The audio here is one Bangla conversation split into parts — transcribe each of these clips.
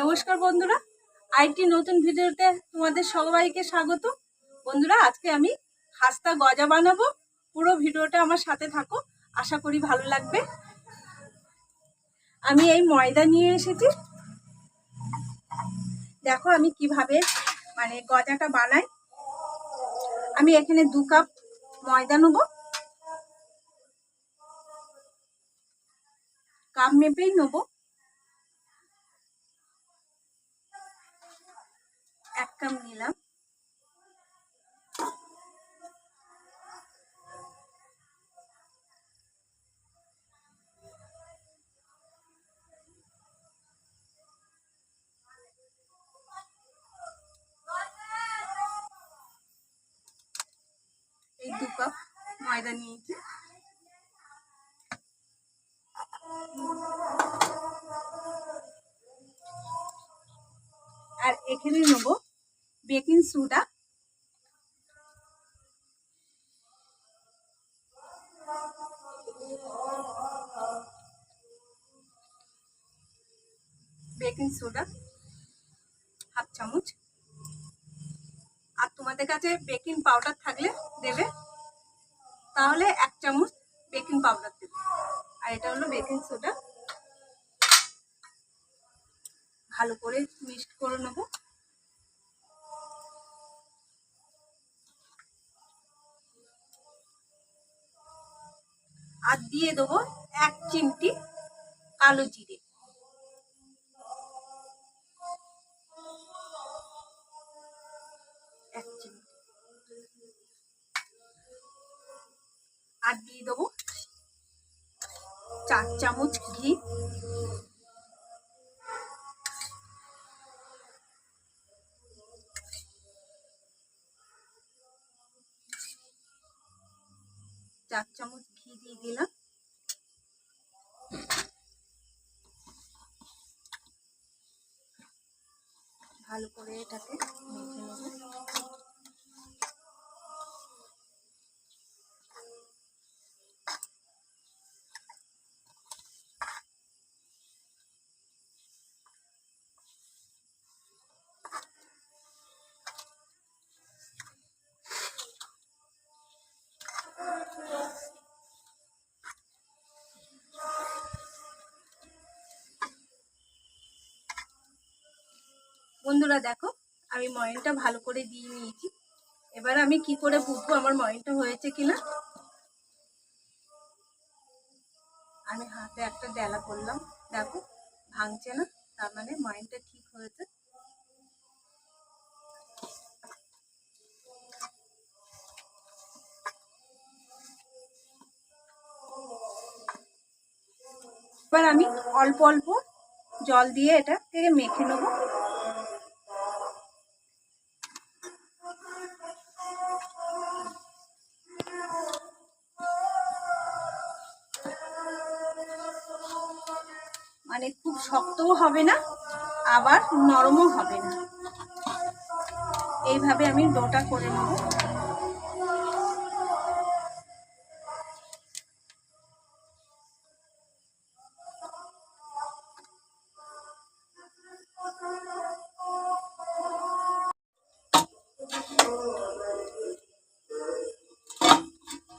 নমস্কার বন্ধুরা। আইটি নতুন ভিডিওতে তোমাদের সবাইকে স্বাগত। বন্ধুরা, আজকে আমি খাস্তা গজা বানাবো। পুরো ভিডিওটা আমার সাথে থাকো। আশা করি ভালো লাগবে। আমি এই ময়দা নিয়ে এসেছি। দেখো আমি কীভাবে মানে গজাটা বানাই। আমি এখানে দু কাপ ময়দা নেব। কাপ মেপেই নেব। এক কাপ নিলাম। এই দু কাপ ময়দা নিয়েছি। আর এখানে নেব baking soda. Baking soda, half চামচ। আর তোমাদের কাছে বেকিং পাউডার থাকলে দেবে। তাহলে এক চামচ বেকিং পাউডার দেবে। আর এটা হলো বেকিং সোডা। ভালো করে মিক্সড করে নেব। দিয়ে দেবো এক চিমটি কালো জিরে। আর দিয়ে দেবো চার চামচ ঘি। চার চামচ ঘি দিয়ে দিলাম। ভালো করে এটাকে মেখে নেব। বন্ধুরা, দেখো, আমি ময়নটা ভালো করে দিয়ে নিয়েছি। এবার আমি কি করে বুঝব আমার ময়নটা হয়েছে কিনা? আমি হাতে একটা ডেলা করলাম, দেখো, ভাঙছে না, তার মানে ময়নটা ঠিক হয়েছে। এবার আমি অল্প অল্প জল দিয়ে এটা থেকে মেখে নেব। মানে খুব শক্তও হবে না, আবার নরমও হবে না। এইভাবে আমি ডোটা করে নেব।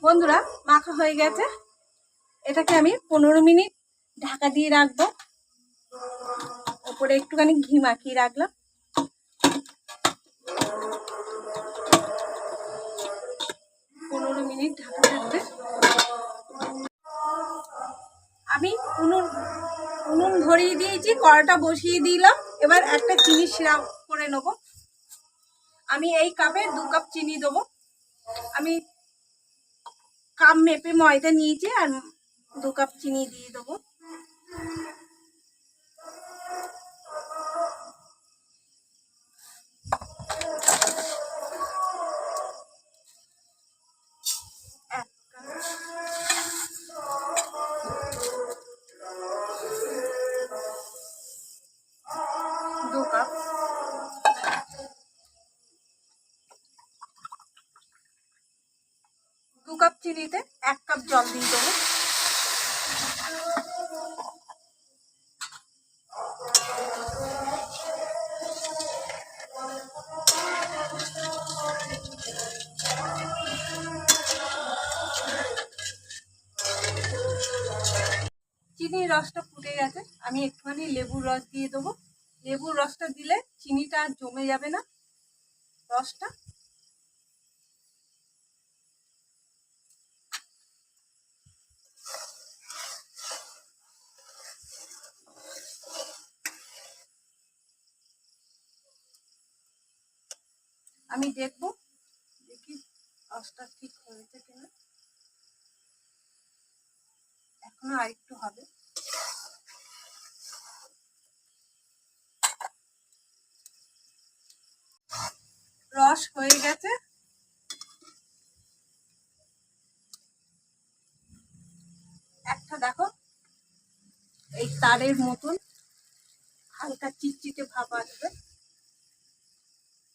বন্ধুরা, মাখা হয়ে গেছে। এটাকে আমি পনেরো মিনিট ঢাকা দিয়ে রাখব। ওপরে একটুখানি ঘি মাখিয়ে রাখলাম। পনেরো মিনিট ঢাকা থাকবে। আমি উনুন উনুন ধরিয়ে দিয়েছি, কড়াটা বসিয়ে দিলাম। এবার একটা চিনি সিরাপ করে নেব। আমি এই কাপে দু কাপ চিনি দেবো। আমি কাপ মেপে ময়দা নিয়েছি আর দু কাপ চিনি দিয়ে দেবো। দিতে এক কাপ জল দিয়ে দেবো। চিনির রসটা ফুটে গেছে, আমি একটুখানি লেবুর রস দিয়ে দেবো। লেবুর রসটা দিলে চিনিটা আর জমে যাবে না। রসটা আমি দেখব। দেখি রসটা ঠিক হয়েছে কিনা। এখনও আরেকটু হবে। রস হয়ে গেছে। একটা দেখো, এই তারের মতন হালকা চিটচিটে ভাব আসবে।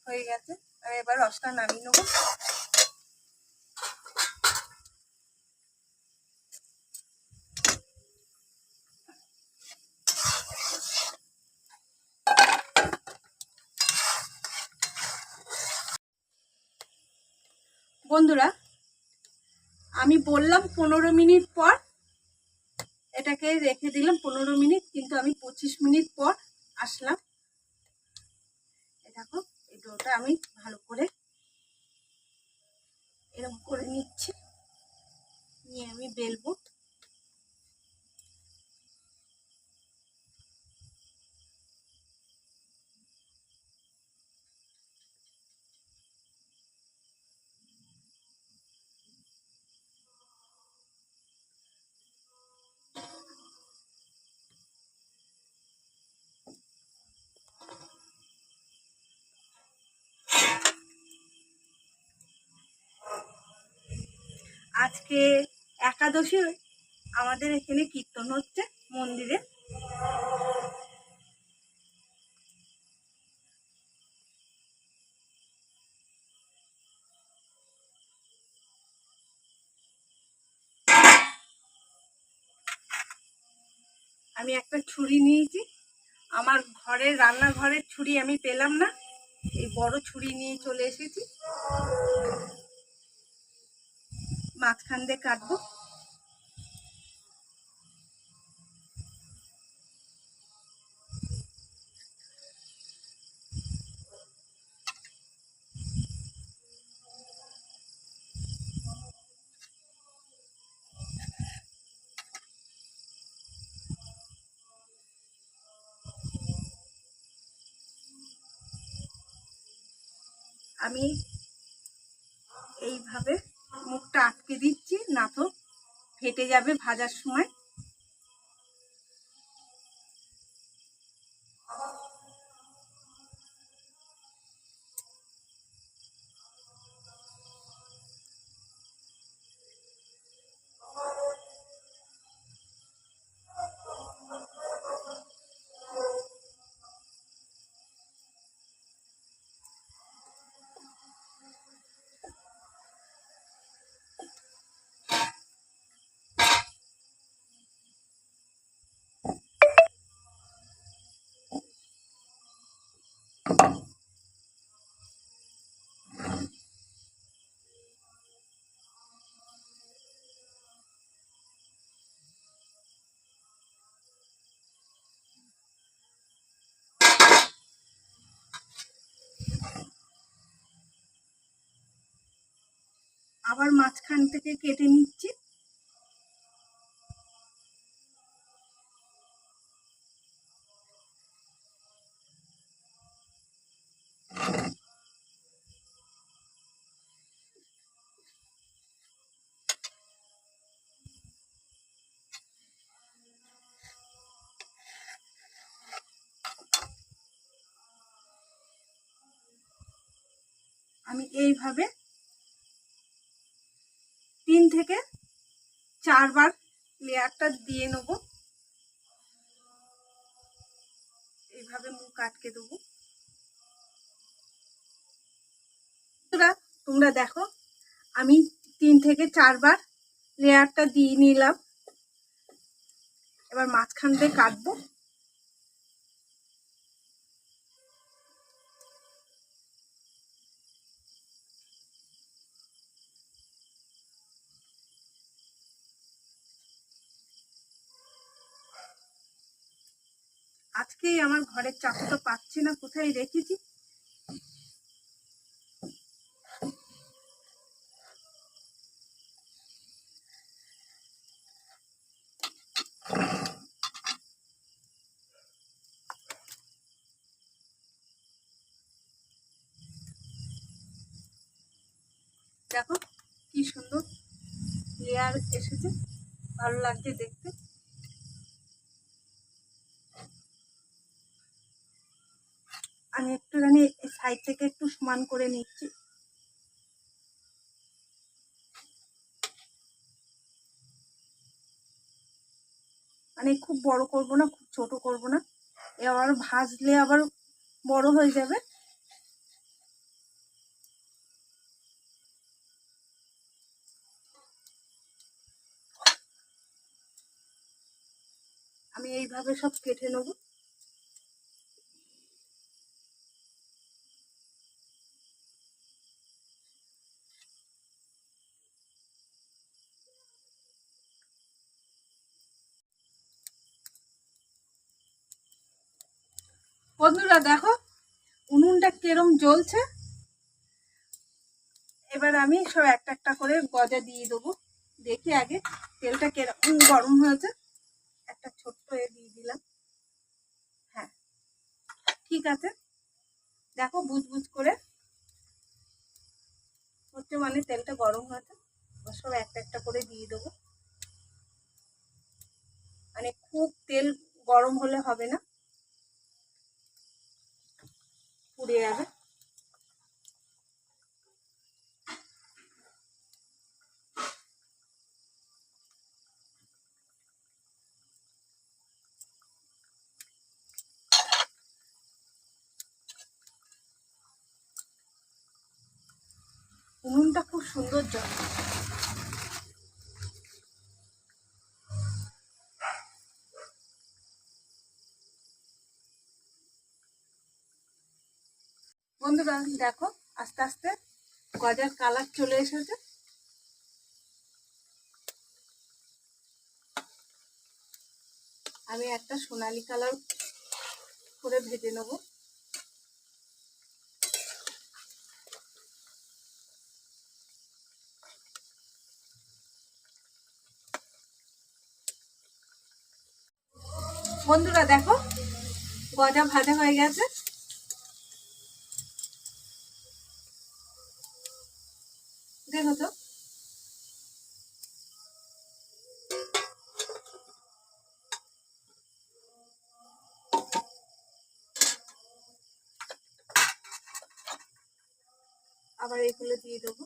হয়ে গেছে। আর এবার রসটা নামিয়ে নেব। বন্ধুরা, আমি বললাম পনেরো মিনিট পর, এটাকে রেখে দিলাম পনেরো মিনিট, কিন্তু আমি পঁচিশ মিনিট পর আসলাম। দেখো। ডোটা আমি ভালো করে এরকম করে নিচ্ছি। নিয়ে আমি বেলবো। আজকে একাদশী আমাদের এখানে কীর্তন হচ্ছে মন্দিরে। আমি একটা ছুরি নিয়েছি। আমার ঘরের রান্নাঘরের ছুরি আমি পেলাম না। এই বড় ছুরি নিয়ে চলে এসেছি। মাঝখান দিয়ে কাটবো। আমি এইভাবে মুখটা আটকে দিচ্ছি না তো ফেটে যাবে ভাজার সময়। আবার মাঝখান থেকে কেটে নিচ্ছি। আমি এইভাবে তিন থেকে চারবার লেয়ারটা দিয়ে নেব। এইভাবে মুখ আটকে দেবো। তোমরা দেখো, আমি তিন থেকে চারবার লেয়ারটা দিয়ে নিলাম। এবার মাঝখান দিয়ে কাটবো। আজকেই আমার ঘরের চাকুটা পাচ্ছি না, কোথায় রেখেছি? দেখো কি সুন্দর লেয়ার এসেছে, ভালো লাগছে দেখতে আমি একটুখানি সাইড থেকে একটু সমান করে নিচ্ছি। মানে খুব বড় করব না, খুব ছোট করব না। আবার ভাজলে আবার বড় হয়ে যাবে। আমি এইভাবে সব কেটে নেব। বন্ধুরা দেখো, উনুনটা কিরম জ্বলছে। এবার আমি সব একটা একটা করে গজা দিয়ে দেবো। দেখি আগে তেলটা কীরকম গরম হয়েছে। একটা ছোট্ট এ দিয়ে দিলাম। হ্যাঁ ঠিক আছে। দেখো বুঝ করে হচ্ছে মানে তেলটা গরম হয়েছে। সব একটা একটা করে দিয়ে দেবো। মানে খুব তেল গরম হলে হবে না। পুড়ে যাবে। উনুনটা খুব সুন্দর জল বন্ধুরা দেখো আস্তে আস্তে গজার কালার চলে এসেছে। আমি একটা সোনালি কালার করে ভেজে নেব। বন্ধুরা দেখো, গজা ভাজা হয়ে গেছে দেখো তো আবার এগুলো দিয়ে দেবো।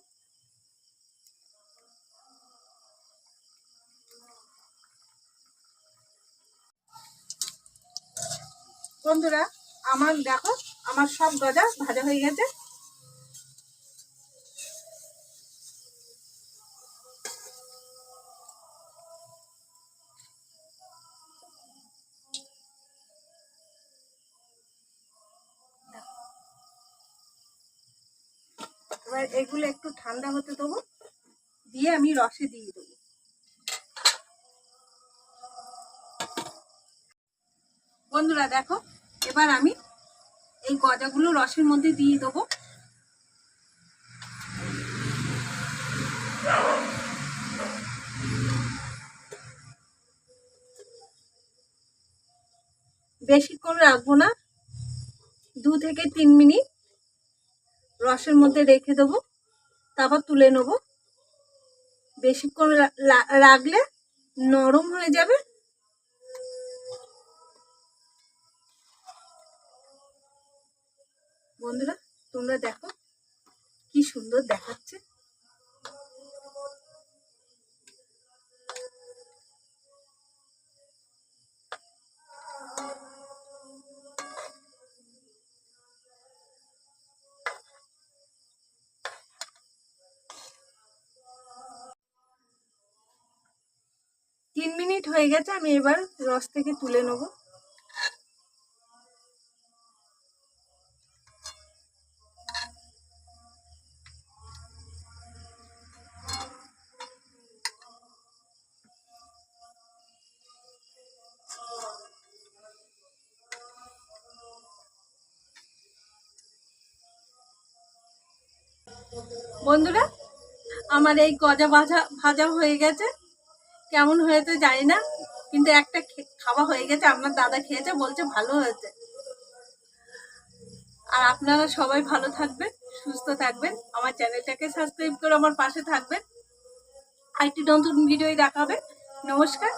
বন্ধুরা আমার দেখো আমার সব গজা ভাজা হয়ে গেছে। এবার এগুলো একটু ঠান্ডা হতে দেবো। দিয়ে আমি রসে দিয়ে দেবো। বন্ধুরা দেখো, এবার আমি এই গজাগুলো রসের মধ্যে দিয়ে দেবো। বেশিক্ষণ রাখব না, দু থেকে তিন মিনিট। রসের মধ্যে রেখে দেবো, তারপর তুলে নেব। বেশিক্ষণ রাখলে নরম হয়ে যাবে। বন্ধুরা, তোমরা দেখো কি সুন্দর দেখাচ্ছে। হয়ে গেছে, আমি এবার রস থেকে তুলে নেব। বন্ধুরা, আমার এই গজা ভাজা ভাজা হয়ে গেছে। কেমন হয়েছে জানি না, কিন্তু একটা খাওয়া হয়ে গেছে, আপনার দাদা খেয়েছে, বলছে ভালো হয়েছে। আর আপনারা সবাই ভালো থাকবেন, সুস্থ থাকবেন, আমার চ্যানেলটাকে সাবস্ক্রাইব করে আমার পাশে থাকবেন। আরেকটি নতুন ভিডিও দেখাবে। নমস্কার।